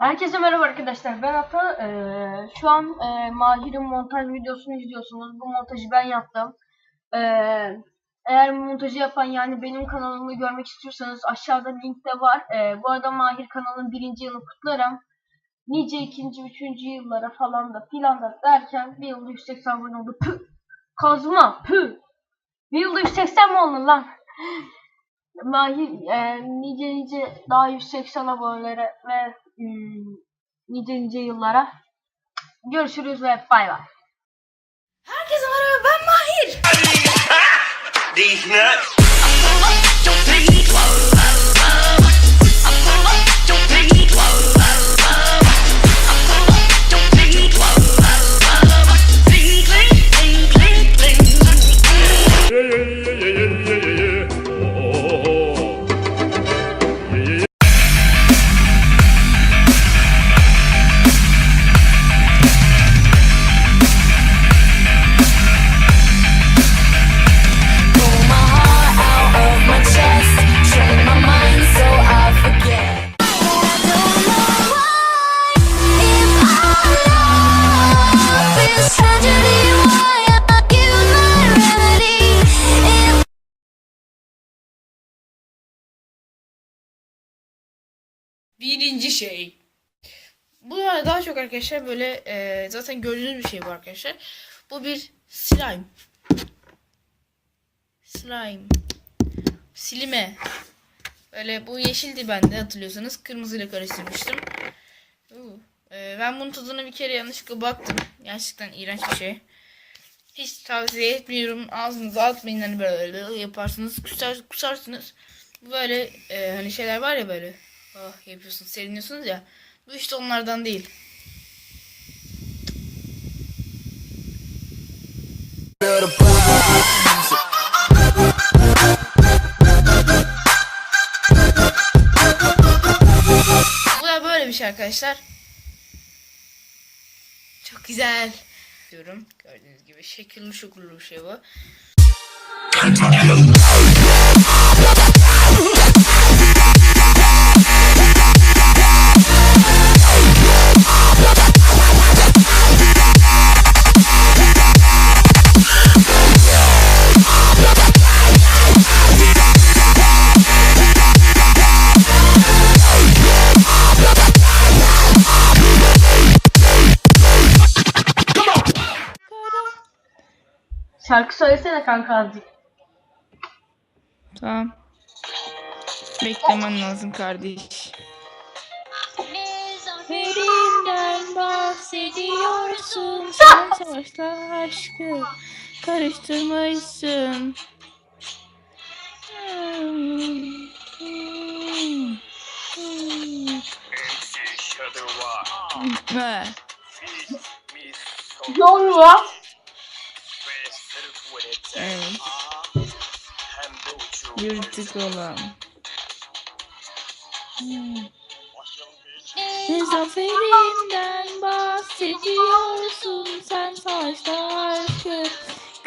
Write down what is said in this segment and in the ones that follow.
Herkese merhaba arkadaşlar. Ben Ata. Ee, şu an e, Mahir'in montaj videosunu izliyorsunuz. Bu montajı ben yaptım. Ee, eğer montajı yapan yani benim kanalımı görmek istiyorsanız aşağıda linkte var. Ee, bu arada Mahir kanalın birinci yılını kutlarım. Nice ikinci, üçüncü yıllara falan da filan da derken bir yılda 180 abone oldu. Püh! Kazma! Püh! Bir yılda 180 mi oldu lan? Mahir e, nice nice daha 180 abonelere ve nice nice yıllara görüşürüz ve bay bay. Herkese merhaba ben Mahir. These nuts. Birinci şey. Bu yani daha çok arkadaşlar böyle e, zaten gördüğünüz bir şey bu arkadaşlar. Bu bir slime. Slime. Silime. Böyle bu yeşildi bende hatırlıyorsanız. Kırmızıyla karıştırmıştım. Uu. E, ben bunun tadına bir kere yanlışlıkla baktım. Gerçekten iğrenç bir şey. Hiç tavsiye etmiyorum. Ağzınıza atmayın hani böyle yaparsınız. Kusar, kusarsınız. Böyle e, hani şeyler var ya böyle. Oh yapıyorsunuz, seriniyorsunuz ya. Bu işte onlardan değil. Bu da böyle bir şey arkadaşlar. Çok güzel. Diyorum. Gördüğünüz gibi şekilli şukurlu bir şey bu. Şarkı söylesene kanka azıcık. Tamam. Beklemem lazım kardeş. Zaferinden bahsediyorsun Sen savaşla aşkı karıştırmışsın Ne oluyor? Yırtık olan. Ne zaferinden bahsediyorsun. Sen savaşta aşkı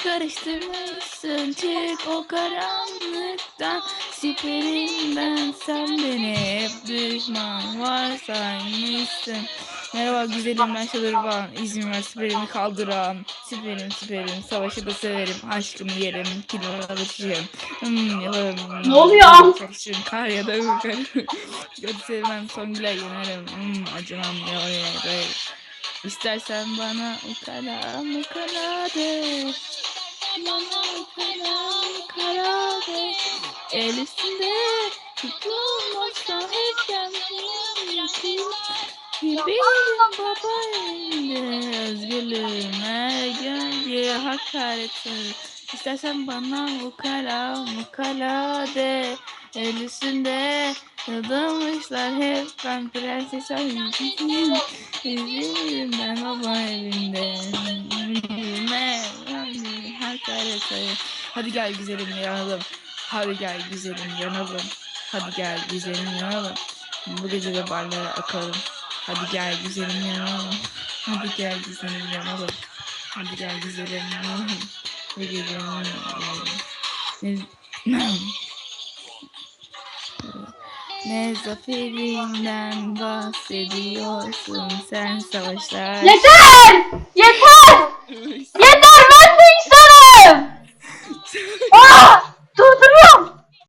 karıştırmışsın. Çık o karanlıktan. Siperinden sen beni. Hep düşman varsaymışsın Merhaba güzelim ben Şadırvan ver siperimi kaldıran Siperim siperim. Savaşı da severim. Aşkım yerim kilo alışırım hmm, yalarım, Ne oluyor? Karışırım kar ya da yukarı Göt sevmem. Son güle yenerim. Hmm, Acımam. Ya oraya İstersen bana ukala mukala de Bana ukala mukala de El üstünde Mutlu Benim baba elinde özgürlüğüm her gün bir hakaret İstersen bana ukala mukala de El üstünde Yadılmışlar hep ben prenses ayıyım Üzülürüm ben baba evinde Üzülme hakaret ayı Hadi gel güzelim yanalım Hadi gel güzelim yanalım. Hadi gel güzelim yanalım. Bu gece de barlara akalım Hadi gel güzelim yanalım. Hadi gel güzelim yanalım. Hadi gel güzelim yanalım. Ve gecenin. Ne, zaferinden bahsediyorsun sen savaşlar. Yeter! Yeter! yeter ben de insanım! Aa!